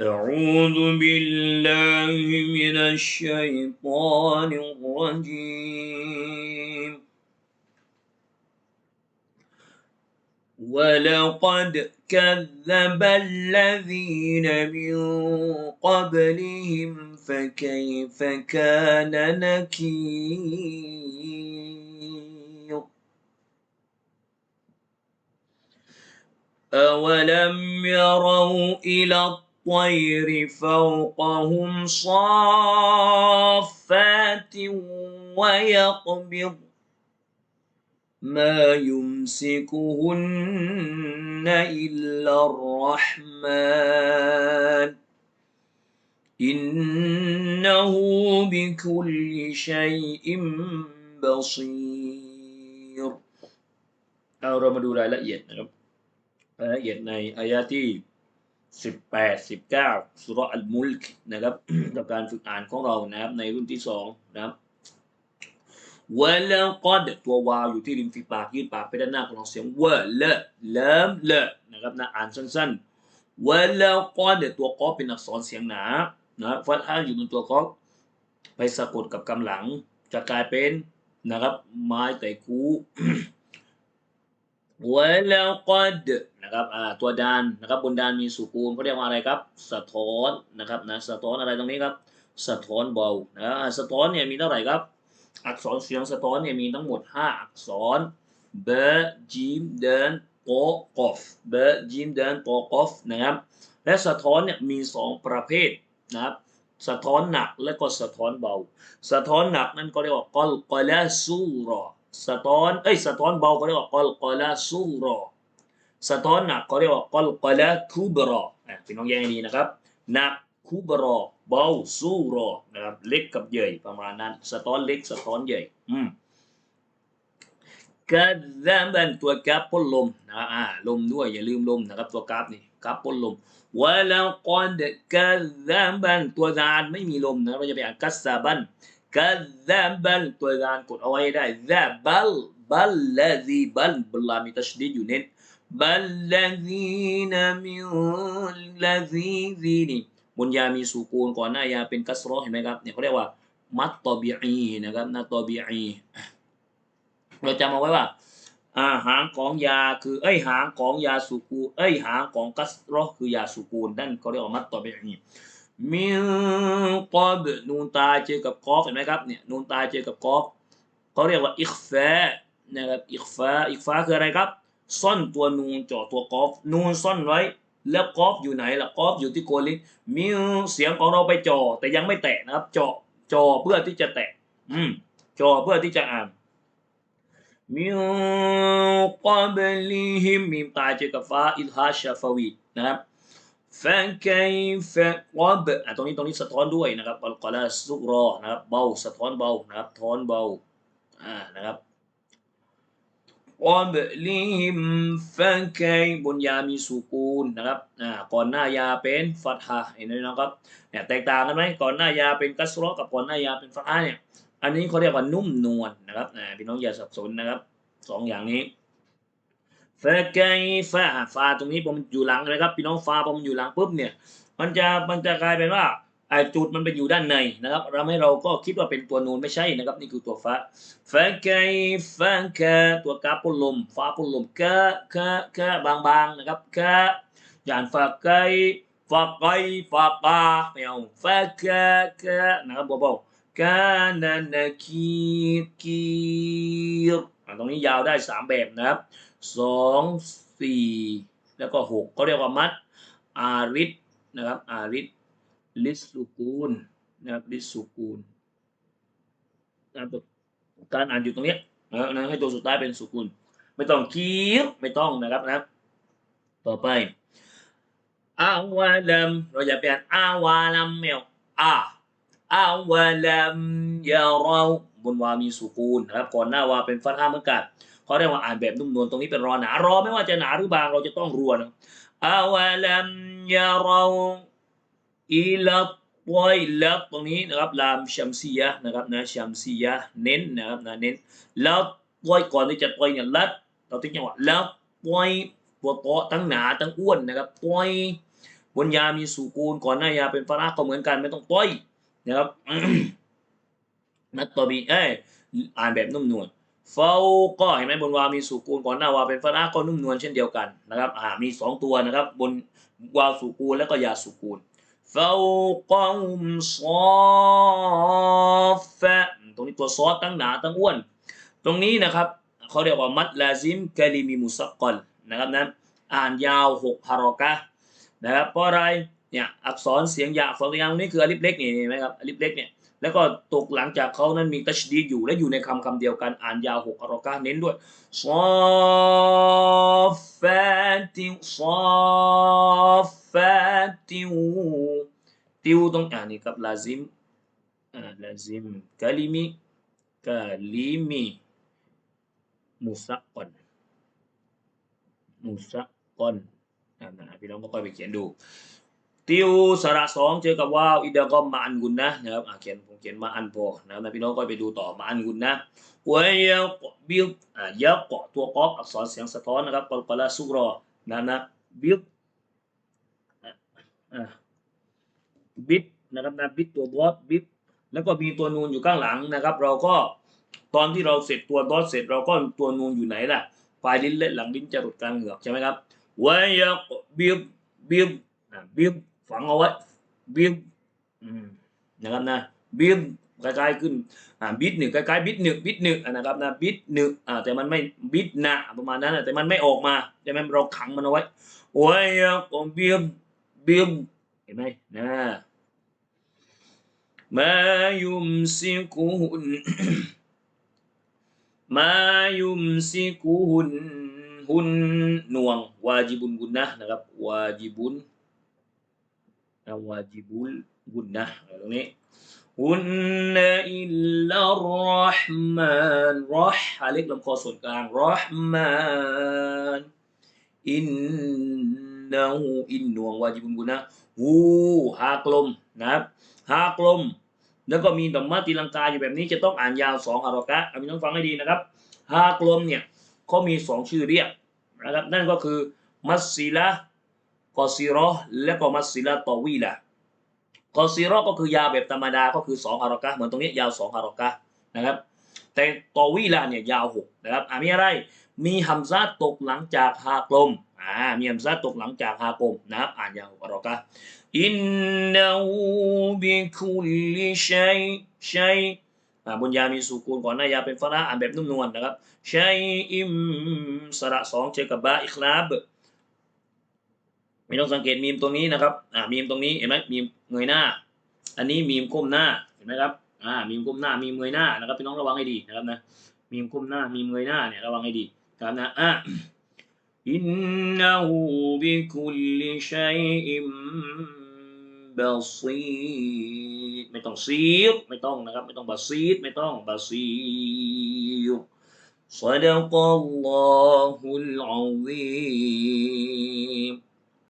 أعوذ بالله من الشيطان الرجيم. ولقد كذب الذين من قبلهم فكيف كان نكير؟ أولم يروا إلى الطير فوقهم صافات ويقبض ما يمسكهن إلا الرحمن إنه بكل شيء بصير เอาเรามาดูรายละเอียดนะครับรายละเอียดในอายะที่ สิบแปดสิบเก้าสุรอัลมุลกนะครับกับการฝึกอ่านของเรานะครับในรุ่นที่สองนะครับวะแล้วก็เดตัววาวอยู่ที่ริมฝีปากยืดปากไปด้านหน้าของเราเสียงเวะเลเลิมเลนะครับนะอ่านสั้นๆวะแล้วก็เดตัวกอเป็นอักษรเสียงหนานะครับฟัดฮาอยู่บนตัวกอไปสะกดกับกำหลัง จะกลายเป็นนะครับ ไม้ไต่คู วแล้วก็ดนะครับอ่าตัวดานนะครับบนดานมีสุกูลเขาเรียกว่าอะไรครับ สะท้อนนะครับนะสะท้อนอะไรตรงนี้ครับ สะท้อนเบานะสะท้อนเนี่ยมีเท่าไหร่ครับ อักษรเสียงสะท้อนเนี่ยมีทั้งหมด 5 อักษรเบจิมเดินโตกอฟเบจิมเดินโตกอฟนะครับและสะท้อนเนี่ยมี 2 ประเภทนะครับสะท้อนหนักและก็สะท้อนเบา สะท้อนหนักนั่นก็เรียกว่ากอลกอลาซูรอ สะท้อนเอ้ยสะท้อนเบาก็เรียกว่ากอลกอลาซูรอสะท้อนหนักก็เรียกว่ากอลกอลาคูบรออะพี่น้องแยกให้ดีนะครับหนักคูบรอเบาซูรอนะครับเล็กกับใหญ่ประมาณนั้น สะท้อนเล็กสะท้อนใหญ่อืมกะซาบันตัวกราฟพ่นลมนะครับอ่าลมด้วยอย่าลืมลมนะครับตัวกราฟนี่กราฟพ่นลมวะแล้วก็เดกะซาบันตัวดานไม่มีลมนะเราจะไปอ่านกัสซาบัน กัซาบัลตัวงานกดเอาไว้ได้ซาบัลบัลลาซีบัลบัลลามีตัชดีดอยู่เน้นบัลลาซีนมิลาซีซีนี่บนยามีสุกูนก่อนหน้ายาเป็นกัสรอเห็นไหมครับเนี่ยเขาเรียกว่ามัตตบีอีนะครับนาตบีอีเราจำเอาไว้ว่าอาหางของยาคือไอ้หางของยาสุกูไอ้หางของกัสรอคือยาสุกูลนั่นเขาเรียกว่ามัตตบีอี มินกอบนูนตาเจอกับกอฟเห็นไหมครับเนี่ยนูนตาเจอกับกอฟเขาเรียกว่าอิกฟานะครับอิกฟาอิกฟาคืออะไรครับ ซ่อนตัวนูนจ่อตัวกอฟนูนซ่อนไว้ แล้วกอฟอยู่ไหนล่ะกอฟอยู่ที่โกลินมีเสียงของเราไปจ่อแต่ยังไม่แตะนะครับจ่อจ่อเพื่อที่จะแตะอืมจ่อเพื่อที่จะอ่านมินกอบลิฮิมมีมตาเจอกับฟ้าอิลฮาชาฟาวีนะครับ ฟะไกฟะบอดตรงนี้ตรงนี้สะท้อนด้วยนะครับกอัลกอาสุรอนะครับเบาสะท้อนเบานะครับท้อนเบาอ่านะครับกอบลิหิมฟะไกบนยามีสุกูลนะครับอ่าก่อนหน้ายาเป็นฟัตฮะเห็นไหมนะครับเนี่ยแตกต่างกันไหมก่อนหน้ายาเป็นกัสรอกับก่อนหน้ายาเป็นฟัตฮะเนี่ยอันนี้เขาเรียกว่านุ่มนวลนะครับอ่าพี่น้องอย่าสับสนนะครับสองอย่างนี้ ฟะไกฟะฟาตรงนี้ผมอยู่หลังนะครับ พี่น้องฟาผมอยู่หลังปุ๊บเนี่ย มันจะมันจะกลายเป็นว่าไอจุดมันไปอยู่ด้านในนะครับเราให้เราก็คิดว่าเป็นตัวนูนไม่ใช่นะครับ นี่คือตัวฟาฟะไกฟะกะตัวกาปุลลมฟาปุลลมกะกะกะบางๆนะครับกะอย่างฟะไกฟะไกฟะกาไม่เอาฟกะกะนะครับเบาๆกานานคีกีอะตรงนี้ยาวได้สามแบบนะครับ สองสี่แล้วก็หกเขาเรียกว่ามัดอาริดนะครับอาริดลิสสุกูลนะครับลิสสุกูลนะครับการอ่านอยู่ตรงนี้นะให้ตัวสุดท้ายเป็นสุกูลไม่ต้องคีบไม่ต้องนะครับนะต่อไปอาวาลัมเราอย่าไปอ่านอาวาลัมแมวอาอาวาลัมยาเราบนวามีสุกูลนะครับก่อนหน้าวาเป็นฟัตฮาเหมือนกัน เขาเรียกว่าอ่านแบบนุ่มนวลตรงนี้เป็นรอหนารอไม่ว่าจะหนาหรือบางเราจะต้องรัวนะอาวะลัมยาเราอิลัตวอยลัตตรงนี้นะครับลามชัมซียะนะครับนะชัมซียะเน้นนะครับนะเน้นลัตวอยก่อนที่จะตอยเนี่ยลัตเราทิ้งจังหวะลัตวอยตัวโตทั้งหนาทั้งอ้วนนะครับตอยบนยามีสุกูลก่อนหน้ายาเป็นฟะระก็เหมือนกันไม่ต้องต้อยนะครับนัตตบีเอ้ยอ่านแบบนุ่มนวล เฟาก็เห็นไหมบนวามีสุกูลก่อนหน้าวาเป็นฟะระก็นุ่มนวลเช่นเดียวกันนะครับอ่ามีสองตัวนะครับบนวาสุกูลแล้วก็ยาสุกูลเฟาก็อุมซอฟฟตรงนี้ตัวซอสตั้งหนาตั้งอ้วน ตรงนี้นะครับเขาเรียกว่ามัดลาซิมกะลิมีมุสักกอลนะครับนั้นอ่านยาวหกฮารอกะนะครับเพราะอะไรเนี่ยอักษรเสียงยาอักษรตัวอย่างนี้คืออลิฟเล็กนี่เห็นไหมครับอลิฟเล็กเนี่ย แล้วก็ตกหลังจากเขานั้นมีตัชดีอยู่และอยู่ในคำคำเดียวกันอ่านยาวหกฮารอกะห์เน้นด้วยซอฟฟติวซอฟฟติวติวตรงอ่านนี่ครับลาซิมอ่าลาซิมกะลิมีกะลิมีมุสักกอนมุสักกอนอ่านะพี่น้องก็ค่อยไปเขียนดู ติวสระสองเจอกับว่าวอิดะกอมมาอันกุนนะนะครับอาเขียนผมเขียนมาอันพอนะครับนะพี่น้องก็ไปดูต่อมาอันกุนนะเวยะบิลอ่ายะเกาะตัวกอฟอักษรเสียงสะท้อนนะครับกอลกะลาสุกรอนะนะบิลอะอะบิดนะครับนะบิดตัวบอสบิดแล้วก็มีตัวนูนอยู่ข้างหลังนะครับ เราก็ตอนที่เราเสร็จตัวบอสเสร็จเราก็ตัวนูนอยู่ไหนล่ะปลายลิ้นและหลังลิ้นจะหลุดกลางเหงือกใช่ไหมครับเวยะบิลบิลอะบิล ฝังเอาไว้บิดอืมนะครับนะบิดคล้ายๆขึ้นอ่าบิดหนึ่งคล้ายๆบิดหนึ่งบิดหนึ่งนะครับนะบิดหนึ่งอ่าแต่มันไม่บิดหนะประมาณนั้นแต่มันไม่ออกมาใช่ไหมเราขังมันเอาไว้โอ้ยก็บิดบิดเห็นไหมนะมายุมซิกุฮุนมายุมซิกุฮุนหุนหน่วงวาจิบุนกุนนะนะครับวาจิบุน วาจิบุลกุนนะตรงนี้หุนนะอิลลารอห์มานรอห์อาเล็กลำคอส่วนกลางรอห์มานอินนะฮูอินหน่วงวาจิบุลกุนนะฮูฮากลมนะครับฮากลม แล้วก็มีดัมมาตีลังกาอยู่แบบนี้จะต้องอ่านยาวสองอารอกะเอาพี่น้องฟังให้ดีนะครับฮากลมเนี่ยเขามีสองชื่อเรียกนะครับนั่นก็คือมัสซิละ กอซีรอและก็มัสซิลาตอวีละกอซีรอก็คือยาวแบบธรรมดาก็คือ2ฮารอกะเหมือนตรงนี้ยาว2ฮารอกะนะครับแต่ตอวีละเนี่ยยาว6นะครับอ่ามีอะไรมีฮัมซาตกหลังจากฮากลมอ่ามีฮัมซาตกหลังจากฮากลมนะครับอ่านยาว6ฮารอกะอินนาหูบิคุลิชัยชัยอ่าบนยามีสุกูลก่อนหน้ายาเป็นฟะระอ่านแบบนุ่มนวลนะครับชัยอิมสระสองเจอกับบาอิคลาบ ไม่ต้องสังเกตมีมตรงนี้นะครับ อ่า มีมตรงนี้เห็นไหมมีมเงยหน้า อันนี้มีมก้มหน้า เห็นไหมครับ อ่า มีมก้มหน้า มีมเงยหน้านะครับพี่น้องระวังให้ดีนะครับนะ มีมก้มหน้า มีมเงยหน้าเนี่ยระวังให้ดีครับนะ อ่ะอินนาหูบิคุลิชัยอิมบาซีดไม่ต้องซีดไม่ต้องนะครับ ไม่ต้องบาซีดไม่ต้องบาซีด صدق الله العظيم